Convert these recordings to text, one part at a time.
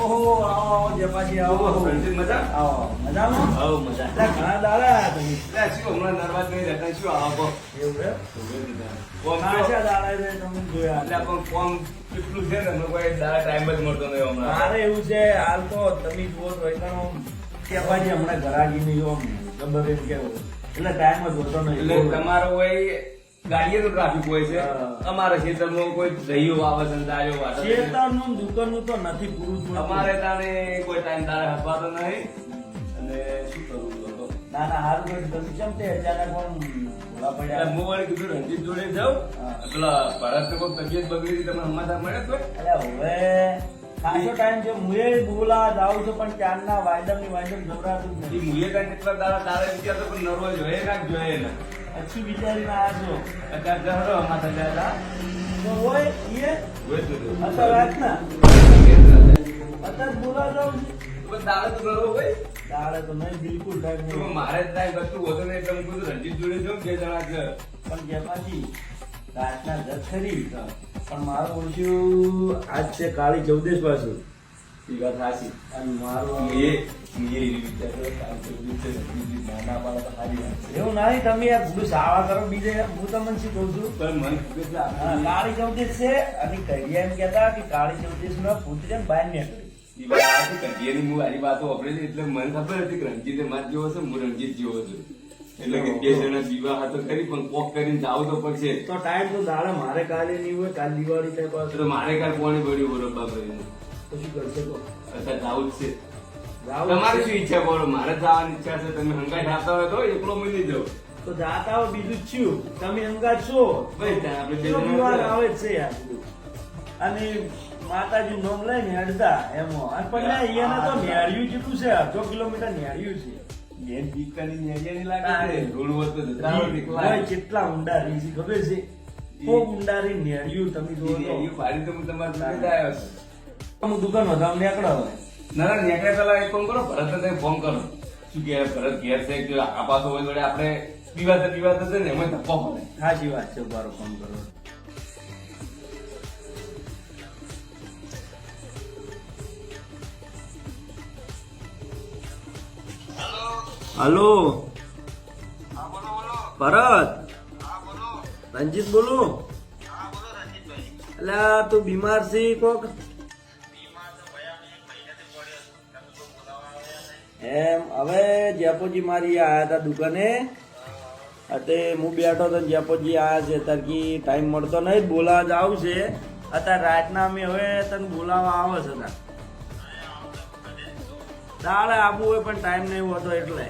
ઓહો આવો આવો આવો રણજીત મજા? આવો મજામાં હઉ, મજા. ઘણા દાડા તમે લે, શું હમણાં નર્વાજ નહીં રહેતા, શું આવો? એવું એમ? કોમ છે દાડા છે તમે જોયા એટલે પણ કોમ કેટલું છે ને, અમને કોઈ દાડા time જ મળતો નહીં હમણાં. મારે એવું છે હાલ તો તમે જુઓ તો એકદમ જપાજી હમણાં ઘરાકી નહીં આમ ગબ્બર એમ કેવું એટલે ટાઈમ જ હોતો નહીં એટલે તમારો હોય ગાડીએ તો ટ્રાફિક હોય છે. અમારા ખેતરમાં કોઈ દહીઓ વાવે વાટે છે. શેતાનનું દુકાનનું તો નથી પૂરું અમારે તાણે કોઈ ટાઈમ તારે હસવાતો નહીં. અને શું કરવું તો ના ના હારું કર્યું તમે કેમ તે અચાનક પણ વળી કીધું રણજીત જોડે જાઉં. એટલે પેલા ભરત કોઈ તબિયત બગડી તમે સમાચાર મળે તો અરે હવે ખાસો ટાઈમ છે મુએ બોલા જાવ છું પણ ક્યારના વાયદમની વાયદમ જવરાતું નથી મુએ કાંઈ કેટલા તારા તારે વિચારતો પણ નરવો જોઈએ કાંઈક જોઈએ ને. અચ્છું વિચારી ના છો. તો જો. અત્યારે વાત ના અત્યારે બોલા જાઉં પણ દાડે તો નરવો હોય? દાડે તો નહીં બિલકુલ ટાઈમ નહીં. મારે ટાઈમ કશું હોતો નહીં એટલે હું રણજીત જોડે જાઉં બે જણા છે પણ જેમાંથી રાતના ખરી. પણ મારું ઓળખ્યું આજ છે કાળી ચૌદેશ પાછું. એ વાત અને મારું એવી નહીં તમે બધું સાવા કરો બીજે હું તમને શું કહું છું? કાળી ચૌદશ છે અને કહીએ એમ કેતા કે કાળી ચૌદશ નો પુત્ર બહાર નીકળી. એટલે મને ખબર હતી કે રણજીતે માર જેવો છે હું રણજીત જેવો છું. એટલે કે બે જણા વિવાહ તો કરી પણ કોક કરીને જાવ તો પડશે. તો ટાઈમ તો દાડે મારે કાલે નહીં હોય કાલ દિવાળી થાય મારે કાલ કોની પડ્યું તો શું કરશે તો અત્યારે જાવું જ છે. તમારી શું ઈચ્છા બોલો? મારે જવાની ઈચ્છા છે. તમે હંગાઈ જાતા હોય તો એકલો મળી જાવ તો જાતા હો બીજું છું તમે હંગા છો. ભાઈ આપણે. આવે છે યાર. અને માતાજી નોમ લઈને હેડતા એમાં. અને પણ અહીંયા તો નેળિયું જેટલું છે. અડધો કિલોમીટર નેળિયું છે. બેન દીકરી ન્યાયાની લાગે છે. રોડ હોય. કેટલા ઊંડા રહી છે ખબર છે? ખૂબ ઊંડા રહી નેળિયું તમે જોયું પાડી તો. હું તમારા જોડે આવ્યો છું. હું દુકાન વધામ નીકળો. હવે ના ના નેકળે પેલા એક ફોન કરો ભરતને તમે ફોન કરો. શું કે ભરત ઘેર છે કે આ પાછો હોય જોડે આપણે વિવાદ વિવાદ થશે ને એમાં ધપ્પો પડે. સાચી વાત છે મારો ફોન કરો. હલો. ભરત. રંજીત બોલું? એટલે તું બીમાર છે કોક? એમ, હવે જયપોજી મારી આયા હતા દુકાને તે હું બેઠો તો જયપોજી આયા છે તરકી ટાઈમ મળતો નહીં, બોલાવા જાવ છે. અત્યારે રાતના અમે હવે તને બોલાવા આવે છે તાર દાડે આવવું હોય પણ ટાઈમ નહીં હોતો એટલે.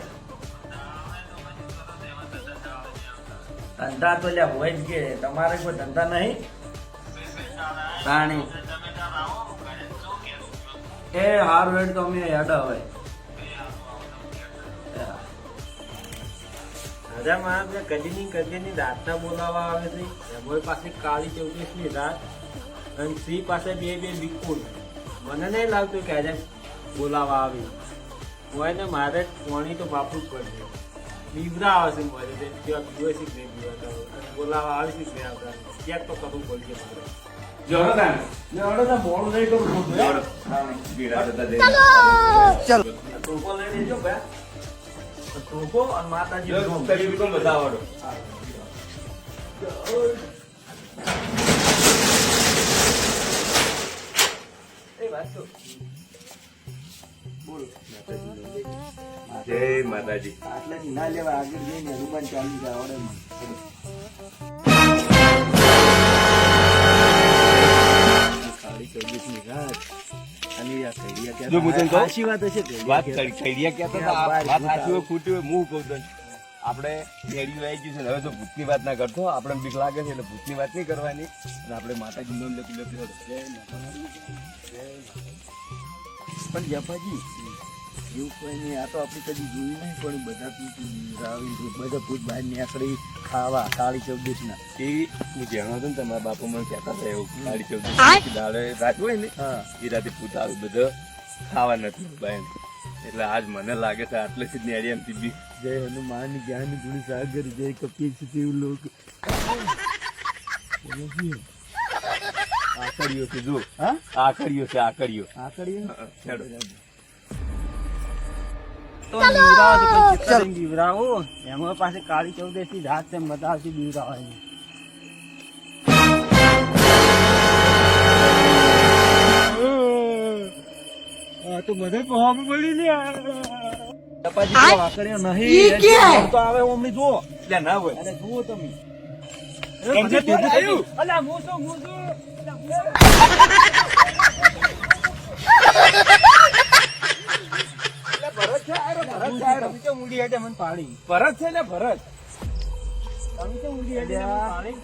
ધંધા તો લ્યા હોય જ કે, તમારે કોઈ ધંધા નહીં? તાણી એ હાર વેડ તો અમે હેડ હવે. રાજા મહારાજને કદીની કદીની રાતના બોલાવવા આવે છે. એમોય પાસે કાળી ચૌદશની રાત અને શ્રી પાસે બે બે બિલકુલ મને નહીં લાગતું કે આજે બોલાવવા આવી. હોય ને મારે પાણી તો બાપરું જ પડશે. બીવરા આવે છે મારે તે જેવા પીવે છે કે નહીં પીવાતા હોય. અને બોલાવવા આવે છે કે નહીં આવતા ક્યાંક તો કરવું પડશે મારે જોડો તાન ને હવે તો મોડું નહીં કરું છું જોડો ભીડા થતા જઈને. ટોપો લઈને જો ભાઈ. ટોપો અને માતાજી બોલ. જય માતાજી. આટલા ના લેવા આગળ જઈને હનુમાન ચાલીસા આવડે જો હું તને કહું? સાચી વાત હશે વાત ખૈરિયા કહેતા હતા, વાત સાચી હોય ખોટી હોય હું કહું તને. આપણે મેળ્યું આવી ગયું છે હવે તો ભૂતની વાત ના કરતો આપણે બીક લાગે છે એટલે ભૂતની વાત નહીં કરવાની અને આપણે માતાજી નામ લખી માતાજી. પણ જપાજી એવું કોઈ નહીં આ તો આપણે કદી જોયું નહીં પણ બધા ભૂત આવી બધા ભૂત બહાર નીકળી ખાવા કાળી ચૌદશના એવી હું જાણો હતો ને તમારા બાપુ મને કહેતા હતા એવું કાળી ચૌદશ દાડે રાત હોય ને હા એ રાતે ભૂત આવે બધો ખાવા નથી બાય એટલે આજ મને લાગે છે આટલે જ નેડી થી બી જય હનુમાન જ્ઞાન ગુણ સાગર જય કપીર દેવ લોક. આકડીઓ છે જો હા? આકડીઓ છે આકડીઓ. આકડીઓ? ચડો તો બીવરાવો. એમાં પાસે કાળી ચૌદશની રાત છે મજા આવતી બીવરાવાની તો મને પહોંચ પડી ને ચપાજી તો આકડીઓ નહીં એ તો આવે ઓમની જુઓ. લે ના હોય. અરે જુઓ તમે. કંજે ભેગું થયું. અલા મૂસો મૂસો ભરત છે ભરત છે તો મૂડી હેઠે મને પાડી? ભરત છે ને ભરત. તમે તો મૂડી મને પાડી?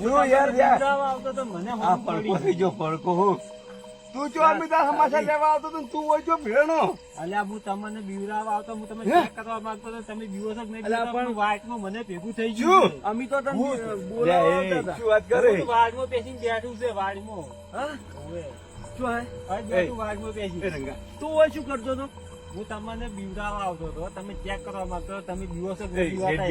જો યાર યાર આવતો તો મને આ પડકો થઈ ગયો પડકો હો. તું જો અમે સમાચાર લેવા આવતો તો તું હોય જો ભેણો. અલ્યા હું તમને બીવરાવા આવતો હું તમને ચેક કરવા માંગતો તો તમે બીવો છો નહીં અલ્યા, પણ- વાટમાં મને ભેગું થઈ ગયું. અમી તો તમે હતા. શું વાત કરે? તો વાડમાં બેસીને બેઠું છે વાડમાં હા? હવે. શું વાડમાં બેસી. રંગા. તું હોય શું કરતો તો હું તમને બીવરાવા આવતો હતો તમે ચેક કરવા માંગતો તમે દિવસ જ નહીં બીવાતા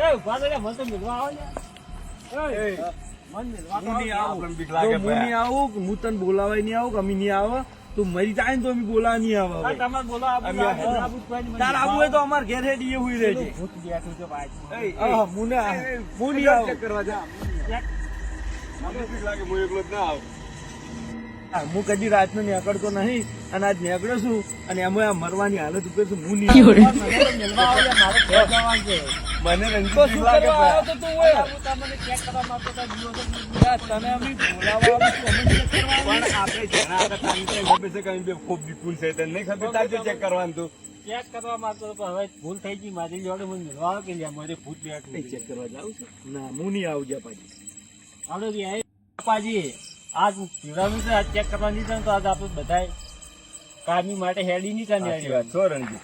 એ, ઊભા મને તો મિલવા આવો લ્યા. નહીં આવું હું ભાઈ. નહીં આવું હું તને બોલાવાય નહીં આવું અમે નહીં આવે તું મરી જાય ને તો અમે બોલાવા નહીં આવે હા, હવે. તમારે બોલો આબુ, અમે આબુ, આ- આબુ જ કોઈ નહીં, મને તાર આવું હોય તો અમાર ઘેર હેડી એવું રહેજે ભૂત છે વાડમાં. એ, એ, હા હું ને એ, એ, હું નહીં આવું કરવા જા. ચેક. મને બીક લાગે હું એકલો જ ના આવું હું કદી રાતનો નીકળતો નહીં અને આજ નીકળ્યો છું અને એમાં આ મરવાની હાલત ઉપર છું હું નહીં. મને રંગી શું લાગે કરવા આવ્યો તો તું હોય હું તમને ચેક કરવા માંગતો તો બીવો તો તને અમે બોલાવા આવું છું અમે check કરવા પણ આપણે જણા હતા તારી કઈ ખબર છે કે બે ખૂબ વિપુલ છે તને નહીં ખબર તાર જો ચેક કરવાનું તું. ચેક કરવા માંગતો તો હવે ભૂલ થઈ ગઈ મારી જોડે મને મળવા કે લ્યા, મારે ભૂત બેઠું છે. કરવા જાવ છું. ના હું નહીં આવું જ્યાં પાછી. આપણે આય પાપાજી આજ પીવાનું છે આજ ચેક કરવા નહીં તો આજ આપણે બધાય કામી માટે હેડી નહીં સાચી કરી વાત. છો રણજી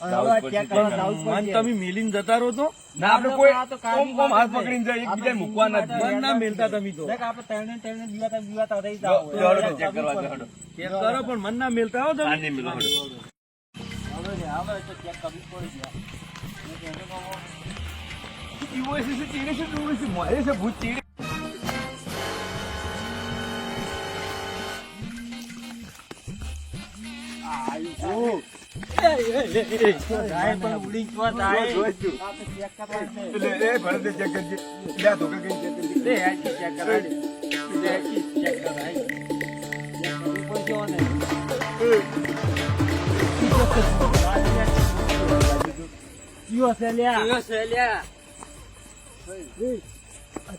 તમે મિલીને જતા રહો તો? ના આપણે કોઈ આ તો કામી ઓમ ઓમ હાથ પકડીને જાય આપણે એકબીજાને મૂકવાના જ બીવાતા મન ના મેલતા તમે તો. આપણે ત્રણે ત્રણે બીવાતા બીવાતા રહી જાઓ. જો, કરવા જાઓ, કરો પણ મન ના મેલતા હો તમે. નહીં મિલો, હવે રે, તો check કરવી પડી ગયા. મેં છે, છે, છે, ડૂબે છે, મોરે છે, ભૂત ચીડે.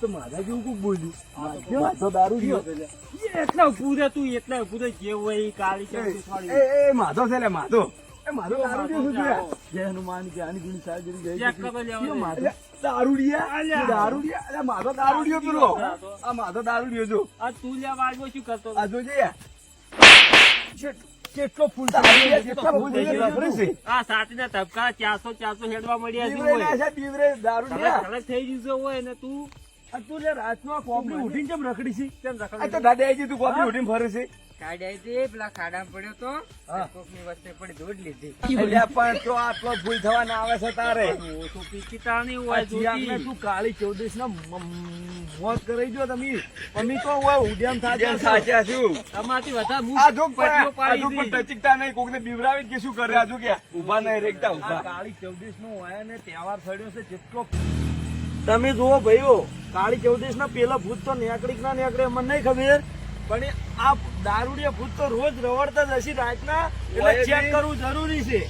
મારા જેવું કોક બોલ્યું માથો દારૂ એટલા ઊભું તું, એટલા રહે. જે હોય કાળી માધો છે માધો. જય હનુમાન જય? એટલે, દારૂડિયા? દારૂડિયા? અલ્યા, માધો દારૂડિયો પેલો. આ માધો દારૂડિયો જો. આ તું લ્યા વાળમાં શું કરતો આ જોજે કેટલો ફૂલ દારૂડિયા, કેટલા ફૂલ થઈ ગયા ખબર છે? આ સાતીના ધબકા ચારસો ચારસો હેડવા મળ્યા દારૂ થઈ ગયું છે હોય ને તું? તું લે રાતનો આ કોપડી ઉઠીને કેમ રખડી છે? કેમ રખડી દાદા તું કોપડી ઉઠીને ફરે છે. કાઢ્યા હતી પેલા ખાડામાં પડ્યો તો કોકની વચ્ચે પડી દોડ લીધી. અલ્યા, પણ તો આટલો ફૂલ થવા આવે છે તારે. ઓછું પીકી તાણી હોય જોતી. તું કાળી ચૌદશ ના મોત કરાઈ જો તમે. અમે તો હોય ઉડ્યામ જેમ સાચા છું. તમારથી વધારે હું આ જો પટ્ટીઓ આ જો પણ ટચિકતા નહીં કોકને બીવરાવે કે શું કરે આ કે ઊભા નહીં રેખતા ઊભા. કાળી ચૌદશ નો હોય ને તહેવાર સડ્યો છે જેટલો તમે જુઓ ભાઈઓ કાળી ચૌદશ ના પેલા ભૂત તો નેકડી ના નેકડે મને નહીં ખબર. પણ આ દારૂડિયા ભૂત તો રોજ રવડતા જ હશે રાતના. એટલે ચેક કરવું જરૂરી છે.